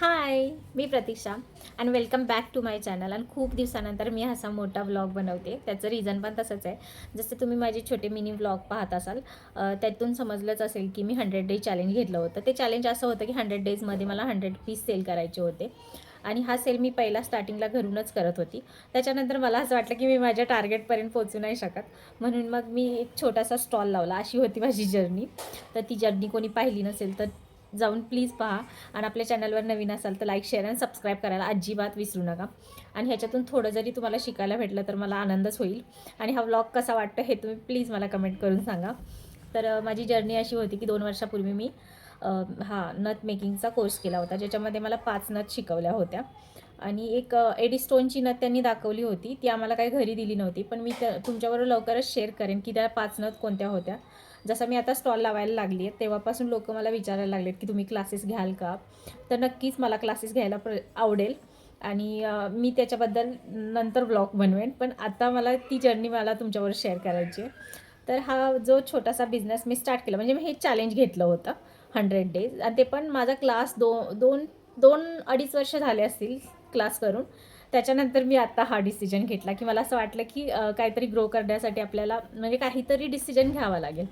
High me Pratiksha. And welcome back to my channel आणि खूप दिवसानंतर मी असा मोठा व्लॉग बनवते. त्याचं रिझन पण तसंच आहे. जसं तुम्ही माझे छोटे मिनी व्लॉग पाहत असाल त्यातून समजलंच असेल की मी हंड्रेड डे चॅलेंज घेतलं होतं. ते चॅलेंज असं होतं की हंड्रेड डेजमध्ये मला हंड्रेड पीस सेल करायचे होते. आणि हा सेल मी पहिला स्टार्टिंगला घरूनच करत होती. त्याच्यानंतर मला असं वाटलं की मी माझ्या टार्गेटपर्यंत पोहोचू नाही शकत. म्हणून मग मी एक छोटासा स्टॉल लावला. अशी होती माझी जर्नी तर ती जर्नी कोणी पाहिली नसेल तर जाऊन प्लीज पहा. आणि आपल्या चॅनलवर नवीन असाल तर लाईक शेअर आणि सबस्क्राईब करायला अजिबात विसरू नका. आणि ह्याच्यातून थोडं जरी तुम्हाला शिकायला भेटलं तर मला आनंदच होईल. आणि हा व्लॉग कसा वाटतं हे तुम्ही प्लीज मला कमेंट करून सांगा. तर माझी जर्नी अशी होती की दोन वर्षापूर्वी मी हा नथ मेकिंगचा कोर्स केला होता. ज्याच्यामध्ये मला पाच नथ शिकवल्या होत्या. आणि एक अ, एडी स्टोनची नथ त्यांनी दाखवली होती. ती आम्हाला काही घरी दिली नव्हती. पण मी त्या तुमच्याबरोबर लवकरच शेअर करेन की त्या पाच नथ कोणत्या होत्या. जसं मी आता स्टॉल लावायला लागली आहे तेव्हापासून लोक मला विचारायला लागलेत की तुम्ही क्लासेस घ्याल का? तर नक्कीच मला क्लासेस घ्यायला प्र आवडेल. आणि मी त्याच्याबद्दल नंतर ब्लॉग बनवेन पण आता मला ती जर्नी मला तुमच्यावर शेअर करायची आहे. तर हा जो छोटासा बिझनेस मी स्टार्ट केला म्हणजे मी हे चॅलेंज घेतलं होतं हंड्रेड डेज आणि ते पण माझा क्लास दो दोन दोन अडीच वर्ष झाले असतील क्लास करून. त्याच्यानंतर मी आत्ता हा डिसिजन घेतला की मला असं वाटलं की काहीतरी ग्रो करण्यासाठी आपल्याला म्हणजे काहीतरी डिसिजन घ्यावा लागेल.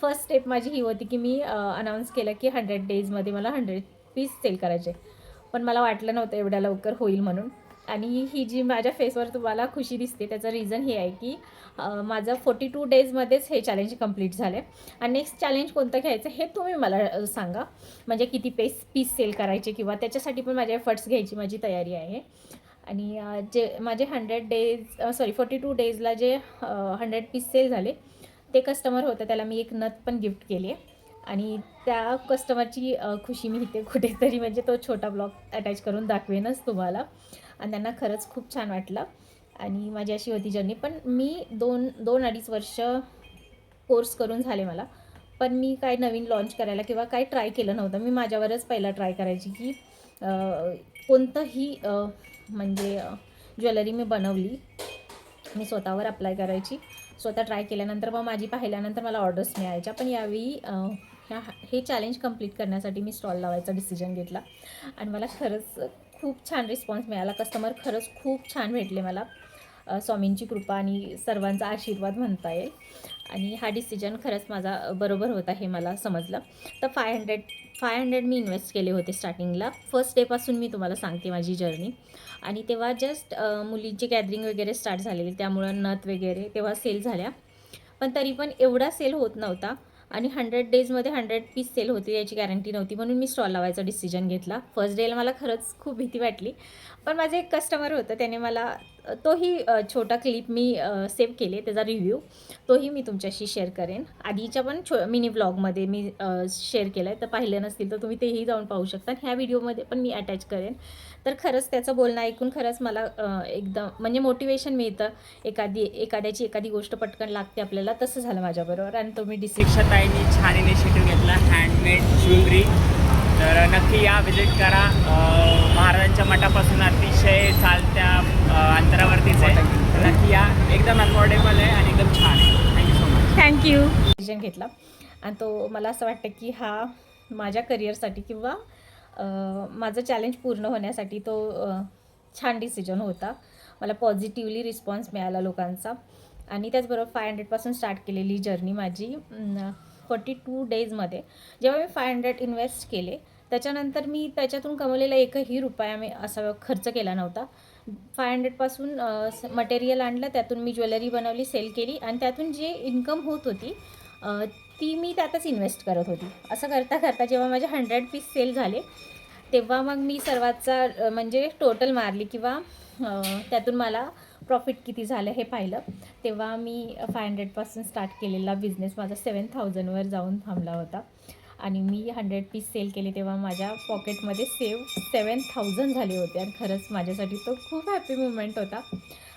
फर्स्ट स्टेप माझी ही होती की मी अनाऊन्स केलं की हंड्रेड डेजमध्ये मला हंड्रेड पीस सेल करायचे. पण मला वाटलं नव्हतं एवढ्या लवकर होईल म्हणून. आणि ही जी माझ्या फेसवर तुम्हाला खुशी दिसते त्याचं रिझन हे आहे की माझं फोर्टी टू डेजमध्येच हे चॅलेंज कंप्लीट आहे आणि नेक्स्ट चॅलेंज कोणतं घ्यायचं हे तुम्ही मला सांगा. म्हणजे किती पेस पीस सेल करायचे किंवा त्याच्यासाठी पण माझे एफर्ट्स घ्यायची माझी तयारी आहे. आणि जे माझे hundred days sorry forty two डेजला जे हंड्रेड पीस सेल झाले ते कस्टमर होतं त्याला मी एक नथ पण गिफ्ट केली आहे. आणि त्या कस्टमरची खुशी मी इथे कुठेतरी म्हणजे तो छोटा ब्लॉग अटॅच करून दाखवेनच तुम्हाला. आणि त्यांना खरंच खूप छान वाटलं. आणि माझी अशी होती जर्नी पण मी दोन दोन अडीच वर्ष कोर्स करून झाले मला. पण मी काय नवीन लॉन्च करायला किंवा काय ट्राय केलं नव्हतं. मी माझ्यावरच पहिला ट्राय करायची की कोणतंही म्हणजे ज्वेलरी मी बनवली मी स्वतःवर अप्लाय करायची. स्वतः ट्राय केल्यानंतर मग माझी पाहिल्यानंतर मला ऑर्डर्स मिळायच्या. पण यावेळी ह्या हे चॅलेंज कंप्लीट करण्यासाठी मी स्टॉल लावायचा डिसिजन घेतला. आणि मला खरंच खूप छान रिस्पॉन्स मिळाला. कस्टमर खरंच खूप छान भेटले मला. स्वामींची कृपा आणि सर्वांचा आशीर्वाद म्हणता येईल. आणि हा डिसिजन खरंच माझा बरोबर होता हे मला समजलं. तर फाय हंड्रेड फाय हंड्रेड मी इन्व्हेस्ट केले होते स्टार्टिंगला फर्स्ट डेपासून मी तुम्हाला सांगते माझी जर्नी आणि तेव्हा जस्ट मुलींची गॅदरिंग वगैरे स्टार्ट झालेली. त्यामुळं नथ वगैरे तेव्हा सेल झाल्या. पण तरी पण एवढा सेल होत नव्हता. आणि हंड्रेड डेजमध्ये हंड्रेड पीस सेल होती याची गॅरंटी नव्हती. म्हणून मी स्टॉल लावायचा डिसिजन घेतला. फर्स्ट डेला मला खरंच खूप भीती वाटली. पण माझे एक कस्टमर होतं त्याने मला तोही छोटा क्लिप मी सेव्ह केले त्याचा रिव्ह्यू. तोही मी तुमच्याशी शेअर करेन. आधीच्या पण छो मिनी व्लॉगमध्ये मी शेअर केला आहे तर पाहिले नसतील तर तुम्ही तेही जाऊन पाहू शकता. ह्या व्हिडिओमध्ये पण मी अटॅच करेन. तर खरंच त्याचं बोलणं ऐकून खरंच मला एकदम म्हणजे मोटिवेशन मिळतं. एखादी एखाद्याची एखादी गोष्ट पटकन लागते आपल्याला. तसं झालं माझ्याबरोबर. आणि तुम्ही मी डिसिजन छान इनिशिएटिव्ह घेतला. हँडमेड ज्वेलरी तर नक्की या व्हिजिट करा. महाराजांच्या मठापासून अतिशय चालत्या अंतरावरतीच आहे. नक्की या एकदम अफोर्डेबल आहे आणि एकदम छान आहे. Thank you so much thank you decision घेतला. आणि तो मला असं वाटतं की हा माझ्या करिअरसाठी किंवा अं, माझं चॅलेंज पूर्ण होण्यासाठी तो छान डिसिजन होता. मला पॉझिटिव्हली रिस्पॉन्स मिळाला लोकांचा. आणि त्याचबरोबर फाय हंड्रेडपासून स्टार्ट केलेली जर्नी माझी फोर्टी टू डेजमध्ये जेव्हा मी फाय हंड्रेड इन्व्हेस्ट केले त्याच्यानंतर मी त्याच्यातून कमवलेला एकही रुपया मी असा खर्च केला नव्हता. फाय हंड्रेडपासून मटेरियल आणलं त्यातून मी ज्वेलरी बनवली सेल केली आणि त्यातून जे इन्कम होत होती ती मी त्यातच इन्व्हेस्ट करत होती. असं करता करता जेव्हा माझे हंड्रेड पीस सेल झाले तेव्हा मग मी सर्वातचा म्हणजे टोटल मारली किंवा त्यातून मला प्रॉफिट किती झालं हे पाहिलं. तेव्हा मी फाय हंड्रेडपासून स्टार्ट केलेला बिझनेस माझा सेवन थाउजंडवर जाऊन थांबला होता. आणि मी हंड्रेड पीस सेल केले तेव्हा माझ्या पॉकेटमध्ये सेव सेवन थाउजंड झाले होते. आणि खरंच माझ्यासाठी तो खूप हॅपी मुमेंट होता.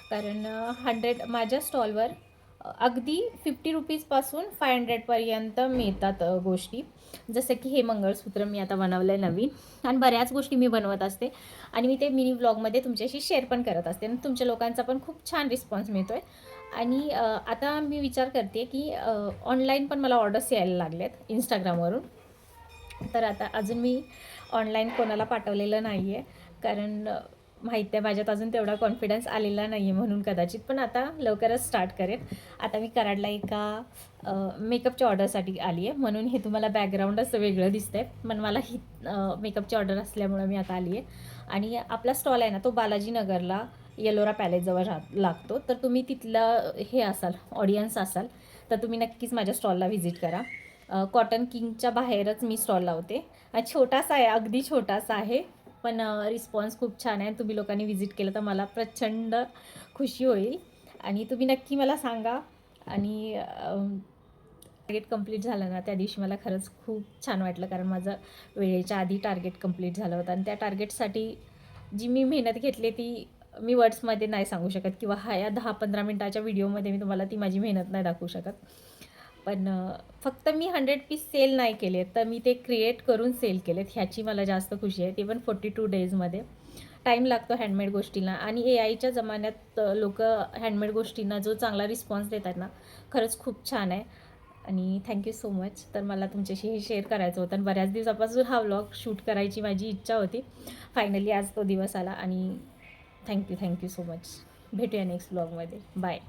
कारण हंड्रेड माझ्या स्टॉलवर अगदी फिफ्टी रुपीजपासून फाय हंड्रेडपर्यंत मिळतात गोष्टी. जसं की हे मंगळसूत्र मी आता बनवलं आहे नवीन. आणि बऱ्याच गोष्टी मी बनवत असते. आणि मी ते मिनी व्लॉगमध्ये तुमच्याशी शेअर पण करत असते. आणि तुमच्या लोकांचा पण खूप छान रिस्पॉन्स मिळतो आहे आणि आता मी विचार करते की ऑनलाईन पण मला ऑर्डर्स यायला लागल्यात इंस्टाग्रामवरून तर आता अजून मी ऑनलाईन कोणाला पाठवलेलं नाही आहे कारण माहिती आहे माझ्यात अजून तेवढा कॉन्फिडन्स आलेला नाही आहे म्हणून कदाचित. पण आता लवकरच स्टार्ट करेन. आता मी कराडला एका मेकअपच्या ऑर्डरसाठी आली आहे म्हणून हे तुम्हाला बॅकग्राऊंड असं वेगळं दिसतंय. पण मला ही मेकअपची ऑर्डर असल्यामुळं मी आता आली आहे आणि आपला स्टॉल आहे ना तो बालाजीनगरला. येलोरा पॅलेसजवळ राह लागतो. तर तुम्ही तिथलं हे असाल ऑडियन्स असाल तर तुम्ही नक्कीच माझ्या स्टॉलला व्हिजिट करा. कॉटन किंगच्या बाहेरच मी स्टॉल लावते. छोटासा आहे अगदी छोटासा आहे पण रिस्पॉन्स खूप छान आहे. तुम्ही लोकांनी व्हिजिट केलं तर मला प्रचंड खुशी होईल. आणि तुम्ही नक्की मला सांगा. आणि टार्गेट कंप्लीट झालं ना त्या दिवशी मला खरंच खूप छान वाटलं कारण माझं वेळेच्या आधी टार्गेट कंप्लीट झालं होतं. आणि त्या टार्गेटसाठी जी मी मेहनत घेतली ती मी वर्ड्समध्ये नाही सांगू शकत किंवा हा या दहा पंधरा मिनटाच्या व्हिडिओमध्ये मी तुम्हाला ती माझी मेहनत नाही दाखवू शकत. पण फक्त मी हंड्रेड पीस सेल नाही केले तर मी ते क्रिएट करून सेल केलेत. ह्याची मला जास्त खुशी आहे. ते पण फोर्टी टू डेजमध्ये टाईम लागतो हँडमेड गोष्टींना आणि ए आयच्या जमान्यात लोक हँडमेड गोष्टींना जो चांगला रिस्पॉन्स देतात ना खरंच खूप छान आहे. आणि थँक्यू सो मच तर मला तुमच्याशी हे शेअर करायचं होतं आणि बऱ्याच दिवसापासून हा व्लॉग शूट करायची माझी इच्छा होती. फायनली आज तो दिवस आला आणि thank you thank you so much. भेटूया नेक्स्ट ब्लॉगमध्ये बाय